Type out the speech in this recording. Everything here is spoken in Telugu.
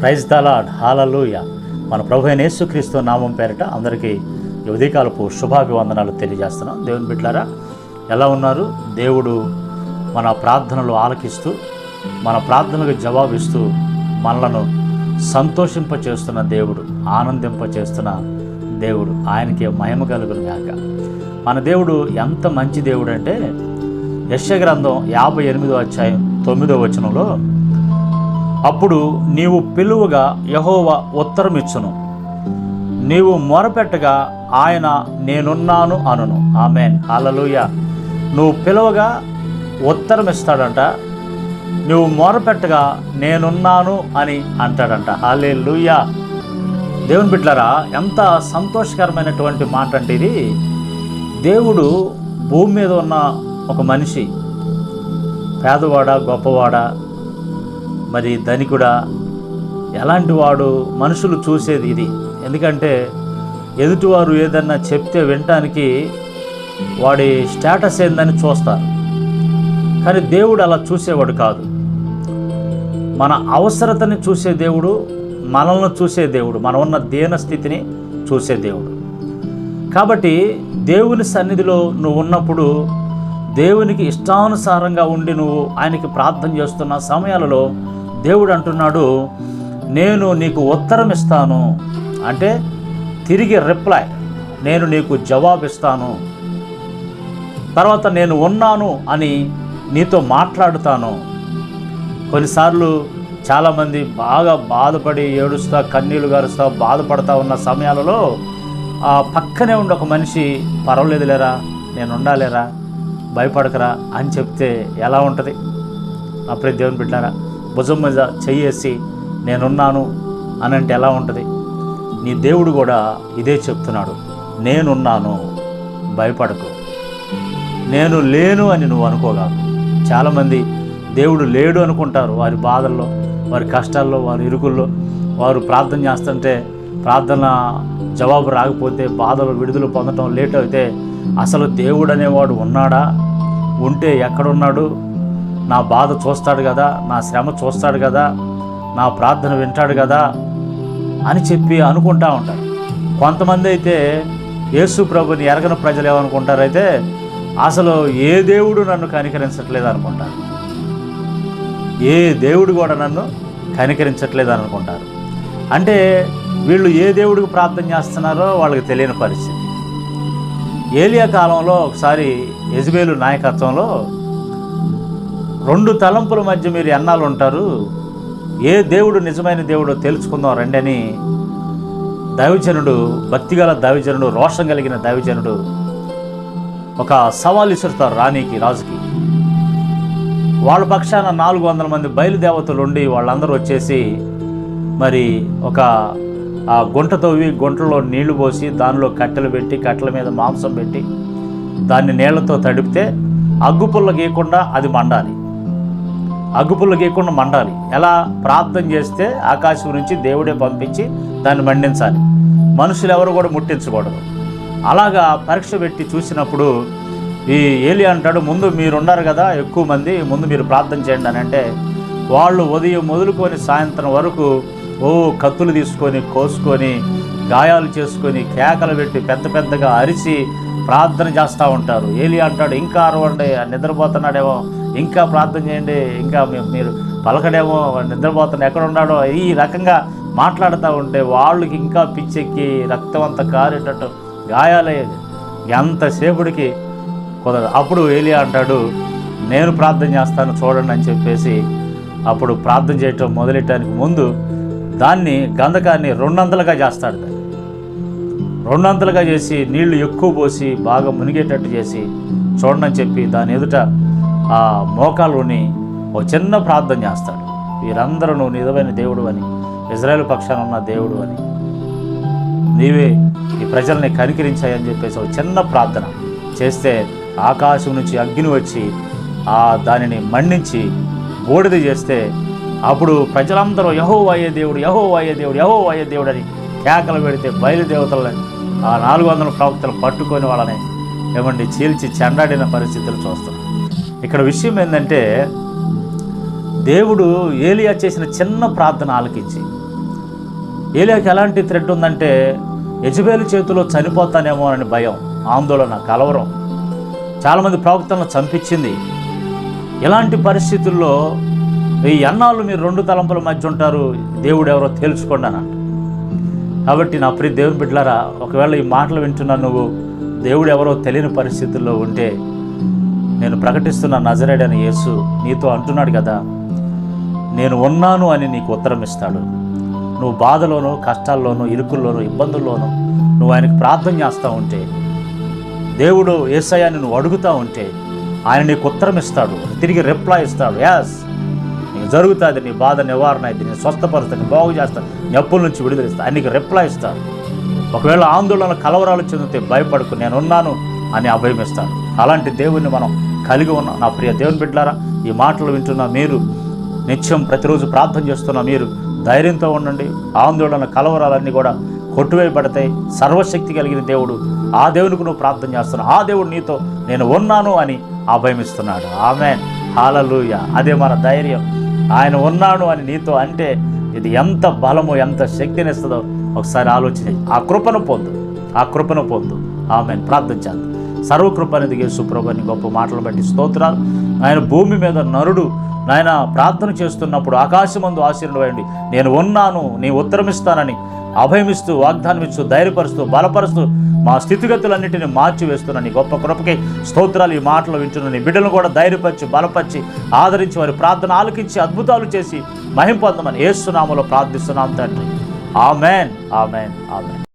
ప్రైజ్ దలాడ్ హాలలుయ మన ప్రభు అయిన యేసుక్రీస్తు నామం పేరిట అందరికీ ఈ ఉదయకాలపు శుభాభివందనాలు తెలియజేస్తున్నాం. దేవుని బిడ్డారా ఎలా ఉన్నారు? దేవుడు మన ప్రార్థనలు ఆలకిస్తూ మన ప్రార్థనలకు జవాబిస్తూ మనలను సంతోషింపచేస్తున్న దేవుడు ఆనందింపచేస్తున్న దేవుడు. ఆయనకి మహిమ కలుగును గాక. మన దేవుడు ఎంత మంచి దేవుడు అంటే యశ్య గ్రంథం యాభై ఎనిమిదో అధ్యాయం తొమ్మిదో వచనంలో అప్పుడు నీవు పిలువగా యహోవ ఉత్తరమిచ్చును. నీవు మొరపెట్టగా ఆయన నేనున్నాను అనును. ఆమెన్. అలలుయ నువ్వు పిలువగా ఉత్తరం ఇస్తాడంట నువ్వు మొరపెట్టగా నేనున్నాను అని అంటాడంట. హాలే దేవుని బిడ్డలారా ఎంత సంతోషకరమైనటువంటి మాట అంటే ఇది. దేవుడు భూమి మీద ఉన్న ఒక మనిషి. పేదవాడా గొప్పవాడా మరి ధనికుడా ఎలాంటి వాడు మనుషులు చూసేది ఇది? ఎందుకంటే ఎదుటివారు ఏదన్నా చెప్తే వినటానికి వాడి స్టేటస్ ఏందని చూస్తారు. కానీ దేవుడు అలా చూసేవాడు కాదు. మన అవసరతని చూసే దేవుడు మనల్ని చూసే దేవుడు మనం ఉన్న దీన స్థితిని చూసే దేవుడు. కాబట్టి దేవుని సన్నిధిలో నువ్వు ఉన్నప్పుడు దేవునికి ఇష్టానుసారంగా ఉండి నువ్వు ఆయనకి ప్రార్థన చేస్తున్న సమయాలలో దేవుడు అంటున్నాడు నేను నీకు ఉత్తరం ఇస్తాను అంటే తిరిగి రిప్లై నేను నీకు జవాబు ఇస్తాను తర్వాత నేను ఉన్నాను అని నీతో మాట్లాడుతాను. కొన్నిసార్లు చాలామంది బాగా బాధపడి ఏడుస్తా కన్నీళ్ళు గారుస్తా బాధపడతా ఉన్న సమయాలలో ఆ పక్కనే ఉండి ఒక మనిషి పర్వాలేదు లేరా నేను ఉండాలేరా భయపడకరా అని చెప్తే ఎలా ఉంటుంది? అప్పుడే దేవుని బిడ్డారా భుజం మీద చెయ్యేసి నేనున్నాను అని అంటే ఎలా ఉంటుంది? నీ దేవుడు కూడా ఇదే చెప్తున్నాడు. నేనున్నాను భయపడకు. నేను లేను అని నువ్వు అనుకోగాకు చాలామంది దేవుడు లేడు అనుకుంటారు. వారి బాధల్లో వారి కష్టాల్లో వారి ఇరుకుల్లో. వారు ప్రార్థన చేస్తుంటే ప్రార్థన జవాబు రాకపోతే బాధలు విడుదల పొందటం లేట్ అయితే అసలు దేవుడు అనేవాడు ఉన్నాడా? ఉంటే ఎక్కడున్నాడు? నా బాధ చూస్తాడు కదా నా శ్రమ చూస్తాడు కదా నా ప్రార్థన వింటాడు కదా అని చెప్పి అనుకుంటా ఉంటారు. కొంతమంది అయితే యేసు ప్రభుని ఎరగని ప్రజలు ఏమనుకుంటారైతే అసలు ఏ దేవుడు నన్ను కనికరించట్లేదు అనుకుంటారు. ఏ దేవుడు కూడా నన్ను కనికరించట్లేదు అనుకుంటారు. అంటే వీళ్ళు ఏ దేవుడికి ప్రార్థన చేస్తున్నారో వాళ్ళకి తెలియని పరిస్థితి. ఏలియా కాలంలో ఒకసారి యజ్బేలు నాయకత్వంలో రెండు తలంపుల మధ్య మీరు ఎన్నాళ్ళు ఉంటారు? ఏ దేవుడు నిజమైన దేవుడో తెలుసుకుందాం రండి అని దైవజనుడు భక్తిగల దైవజనుడు రోషం కలిగిన దైవజనుడు ఒక సవాల్ ఇసురుతారు రాణికి రాజుకి. వాళ్ళ పక్షాన నాలుగు వందల మంది బయలుదేవతలు ఉండి వాళ్ళందరూ వచ్చేసి మరి ఒక ఆ గుంట తవ్వి గుంటలో నీళ్ళు పోసి దానిలో కట్టెలు పెట్టి కట్టెల మీద మాంసం పెట్టి దాన్ని నీళ్ళతో తడిపితే అగ్గుపుల్ల గీయకుండా అది మండాలి. అగ్గుపుల్ల గీయకుండా మండాలి. ఎలా? ప్రార్థన చేస్తే ఆకాశం నుంచి దేవుడే పంపించి దాన్ని మండించాలి. మనుషులు ఎవరు కూడా ముట్టించకూడదు. అలాగా పరీక్ష పెట్టి చూసినప్పుడు ఈ ఏలి అంటాడు ముందు మీరున్నారు కదా ఎక్కువ మంది ముందు మీరు ప్రార్థన చేయండి అని అంటే వాళ్ళు ఉదయం మొదలుకొని సాయంత్రం వరకు ఓ కత్తులు తీసుకొని కోసుకొని గాయాలు చేసుకొని కేకలు పెట్టి పెద్ద పెద్దగా అరిచి ప్రార్థన చేస్తూ ఉంటారు. ఏలి అంటాడు ఇంకా అరవండి నిద్రపోతున్నాడేమో. ఇంకా ప్రార్థన చేయండి. ఇంకా మీరు పలకడేమో నిద్రపోతున్న ఎక్కడ ఉన్నాడో ఈ రకంగా మాట్లాడుతూ ఉంటే వాళ్ళకి ఇంకా పిచ్చెక్కి రక్తం అంతా కారేటట్టు గాయాలయ్యేది ఎంతసేపుడికి కుదరదు. అప్పుడు ఏలియా అంటాడు నేను ప్రార్థన చేస్తాను చూడండి అని చెప్పేసి అప్పుడు ప్రార్థన చేయటం మొదలెట్టడానికి ముందు దాన్ని గంధకాన్ని రెండంతలుగా చేస్తాడు దాన్ని. రెండంతలుగా చేసి నీళ్ళు ఎక్కువ పోసి బాగా మునిగేటట్టు చేసి చూడండి అని చెప్పి దాని ఎదుట ఆ మోకాలుని ఓ చిన్న ప్రార్థన చేస్తాడు. వీరందరూ నువ్వు నిజమైన దేవుడు అని ఇజ్రాయెల్ పక్షాన ఉన్న దేవుడు అని. నీవే ఈ ప్రజల్ని కనికరించాయని చెప్పేసి ఒక చిన్న ప్రార్థన చేస్తే ఆకాశం నుంచి అగ్ని వచ్చి ఆ దానిని మండించి బోడిది చేస్తే అప్పుడు ప్రజలందరూ యహో అయ్యే దేవుడు యహో అయ్యే దేవుడు యహో అయ్యే దేవుడు అని కేకలు పెడితే బయలుదేవతలని ఆ నాలుగు వందల ప్రవక్తలు పట్టుకొని వాళ్ళని ఏమండి చీల్చి చెండాడిన పరిస్థితులు చూస్తాం ఇక్కడ విషయం ఏంటంటే దేవుడు ఏలియా చేసిన చిన్న ప్రార్థన ఆలకించి ఏలియాకి ఎలాంటి థ్రెడ్ ఉందంటే యజబేలు చేతిలో చనిపోతానేమో అని భయం ఆందోళన కలవరం. చాలామంది ప్రవక్తలను చంపించింది. ఇలాంటి పరిస్థితుల్లో ఈ ఎన్నాళ్ళు మీరు రెండు తలంపుల మధ్య ఉంటారు దేవుడు ఎవరో తేల్చుకోండి అన్న కాబట్టి నా ప్రియ దేవుని బిడ్డలారా ఒకవేళ ఈ మాటలు వింటున్నా నువ్వు దేవుడు ఎవరో తెలియని పరిస్థితుల్లో ఉంటే నేను ప్రకటిస్తున్న నజరేడని యేసు నీతో అంటున్నాడు కదా నేను ఉన్నాను అని నీకు ఉత్తరం ఇస్తాడు. నువ్వు బాధలోనూ కష్టాల్లోనూ ఇరుకుల్లోనూ ఇబ్బందుల్లోనూ నువ్వు ఆయనకు ప్రార్థన చేస్తూ ఉంటే దేవుడు ఏసయ్యాన్ని నువ్వు అడుగుతూ ఉంటే ఆయన నీకు ఉత్తరం ఇస్తాడు తిరిగి రిప్లై ఇస్తాడు. యాస్ నీకు జరుగుతుంది నీ బాధ నివారణ అయితే నేను స్వస్థపరుస్తాను బాగు చేస్తాను నొప్పుల నుంచి విడుదల ఆయన నీకు రిప్లై ఇస్తాడు. ఒకవేళ ఆందోళన కలవరాలు చెందితే భయపడకు నేను ఉన్నాను అని అభయమిస్తాను అలాంటి దేవుణ్ణి మనం కలిగి ఉన్న. నా ప్రియ దేవుని బిడ్డలారా ఈ మాటలు వింటున్న మీరు నిత్యం ప్రతిరోజు ప్రార్థన చేస్తున్న మీరు ధైర్యంతో ఉండండి. ఆందోళన కలవరాలన్నీ కూడా కొట్టువేయబడతాయి. సర్వశక్తి కలిగిన దేవుడు ఆ దేవునికి నువ్వు ప్రార్థన చేస్తున్నావు. ఆ దేవుడు నీతో నేను ఉన్నాను అని అభయమిస్తున్నాడు. ఆమె హాలలుయ. అదే మన ధైర్యం. ఆయన ఉన్నాడు అని నీతో అంటే ఇది ఎంత బలము ఎంత శక్తినిస్తుందో ఒకసారి ఆలోచించి ఆ కృపను పొందు. ఆ కృపను పొందు. ఆమె ప్రార్థించాలి సర్వకృప అనేది గొప్ప మాటలు బట్టి స్తోత్రాలు. ఆయన భూమి మీద నరుడు నాయన ప్రార్థన చేస్తున్నప్పుడు ఆకాశమందు ఆశీర్వయండి నేను ఉన్నాను నీ ఉత్తరమిస్తానని అభయమిస్తూ వాగ్దానం ఇస్తూ ధైర్యపరుస్తూ బలపరుస్తూ మా స్థితిగతులన్నింటినీ మార్చి వేస్తున్న నీ గొప్ప కృపకి స్తోత్రాలు ఈ మాటలు వింటున్న నీ బిడ్డలను కూడా ధైర్యపరిచి బలపరిచి ఆదరించి వారి ప్రార్థన ఆలకించి అద్భుతాలు చేసి మహింపొందమని ఏసునామలో ప్రార్థిస్తున్నాం తండ్రి. Amen amen amen.